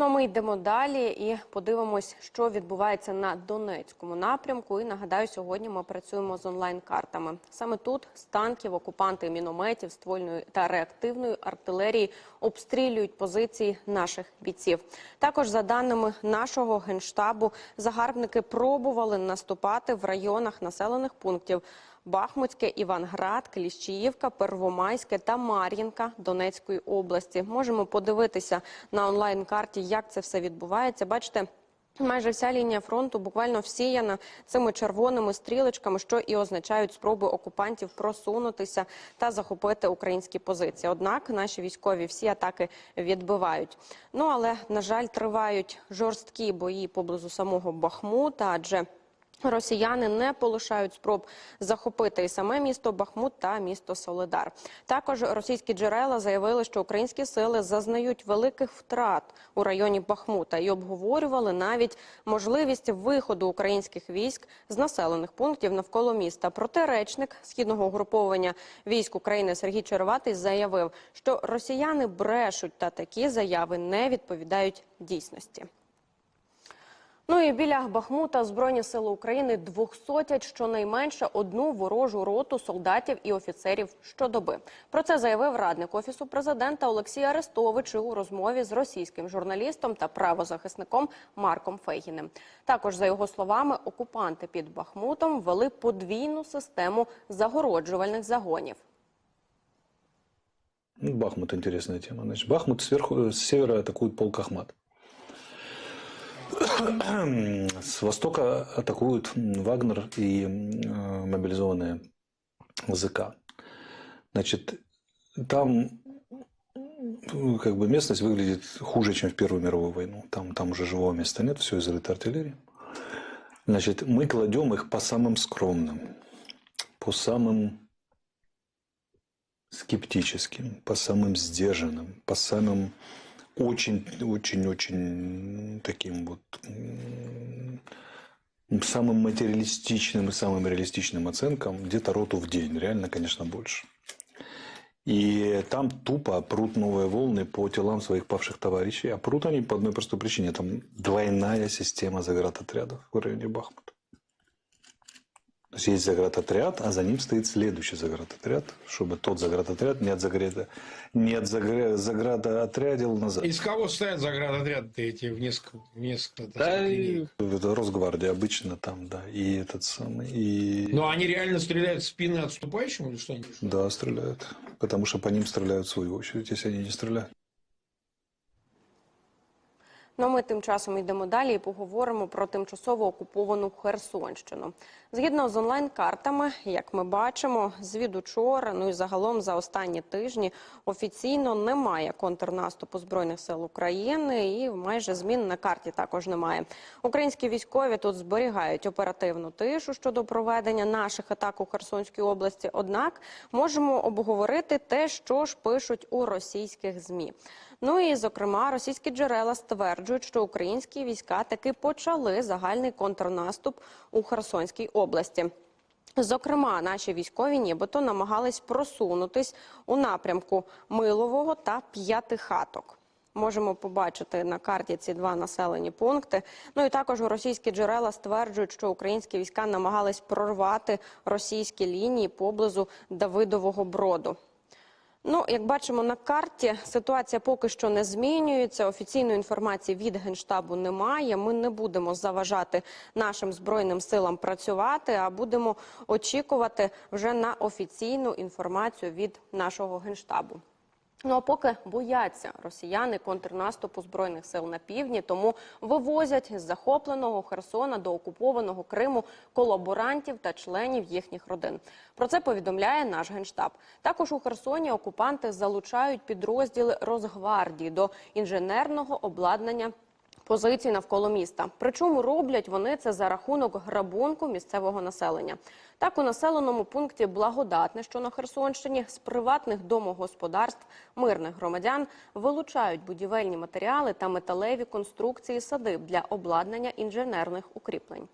Ну, а ми йдемо далі і подивимось, що відбувається на Донецькому напрямку. І нагадаю, сьогодні ми працюємо з онлайн-картами. Саме тут з танків, окупанти, мінометів, ствольної та реактивної артилерії обстрілюють позиції наших бійців. Також за даними нашого генштабу, загарбники пробували наступати в районах населених пунктів. Бахмутське, Іванград, Кліщіївка, Первомайське та Мар'їнка Донецької області. Можемо подивитися на онлайн-карті, як це все відбувається. Бачите. Майже вся лінія фронту буквально всіяна цими червоними стрілочками, що і означають спроби окупантів просунутися та захопити українські позиції. Однак наші військові всі атаки відбивають. Ну але на жаль, тривають жорсткі бої поблизу самого Бахмута, адже Росіяни не полишають спроб захопити і саме місто Бахмут та місто Солидар. Також російські джерела заявили, що українські сили зазнають великих втрат у районі Бахмута і обговорювали навіть можливість виходу українських військ з населених пунктів навколо міста. Проте речник східного угруповання військ України Сергій Черватий заявив, що росіяни брешуть та такі заяви не відповідають дійсності. Ну і біля Бахмута Збройні сили України двохсотять щонайменше одну ворожу роту солдатів і офіцерів щодоби. Про це заявив радник офісу президента Олексій Арестович у розмові з російським журналістом та правозахисником Марком Фейгіним. Також за його словами, окупанти під Бахмутом ввели подвійну систему загороджувальних загонів. Ну, Бахмут интересная тема. Значит, Бахмут сверху, с севера атакует полк Ахмат. С востока атакуют Вагнер и э, мобилизованные ЗК. Значит, там ну, как бы местность выглядит хуже, чем в Первую мировую войну. Там, там уже живого места нет, все изрыто артиллерией. Значит, мы кладем их по самым скромным, по самым скептическим, по самым сдержанным, по самым очень-очень-очень таким вот самым материалистичным и самым реалистичным оценкам где-то роту в день. Реально, конечно, больше. И там тупо прут новые волны по телам своих павших товарищей. А прут они по одной простой причине. Там двойная система заградотрядов в районе Бахмута. То есть есть заградотряд, а за ним стоит следующий заградотряд, чтобы тот заградотряд не от, заграда, не от загра- заградоотрядил назад. Из кого стоят заградотряды эти в несколько, в несколько так Да, сказать, и линий? это Росгвардия обычно там, да, и этот самый, и... Но они реально стреляют в спины отступающим или что они? Да, стреляют. Потому что по ним стреляют в свою очередь, если они не стреляют. Ну, ми тим часом йдемо далі і поговоримо про тимчасово окуповану Херсонщину. Згідно з онлайн-картами, як ми бачимо, звід учора, ну і загалом за останні тижні офіційно немає контрнаступу збройних сил України, і майже змін на карті також немає. Українські військові тут зберігають оперативну тишу щодо проведення наших атак у Херсонській області. Однак можемо обговорити те, що ж пишуть у російських змі. Ну і зокрема, російські джерела стверджують, що українські війська таки почали загальний контрнаступ у Херсонській області. Зокрема, наші військові нібито намагались просунутись у напрямку Милового та П'ятихаток. Можемо побачити на карті ці два населені пункти. Ну і також російські джерела стверджують, що українські війська намагались прорвати російські лінії поблизу Давидового броду. Ну, як бачимо на карті, ситуація поки що не змінюється. Офіційної інформації від генштабу немає. Ми не будемо заважати нашим збройним силам працювати, а будемо очікувати вже на офіційну інформацію від нашого генштабу. Ну а поки бояться росіяни контрнаступу збройних сил на півдні, тому вивозять з захопленого Херсона до окупованого Криму колаборантів та членів їхніх родин. Про це повідомляє наш генштаб. Також у Херсоні окупанти залучають підрозділи Росгвардії до інженерного обладнання позицій навколо міста. Причому роблять вони це за рахунок грабунку місцевого населення. Так у населеному пункті Благодатне, що на Херсонщині, з приватних домогосподарств мирних громадян вилучають будівельні матеріали та металеві конструкції садиб для обладнання інженерних укріплень.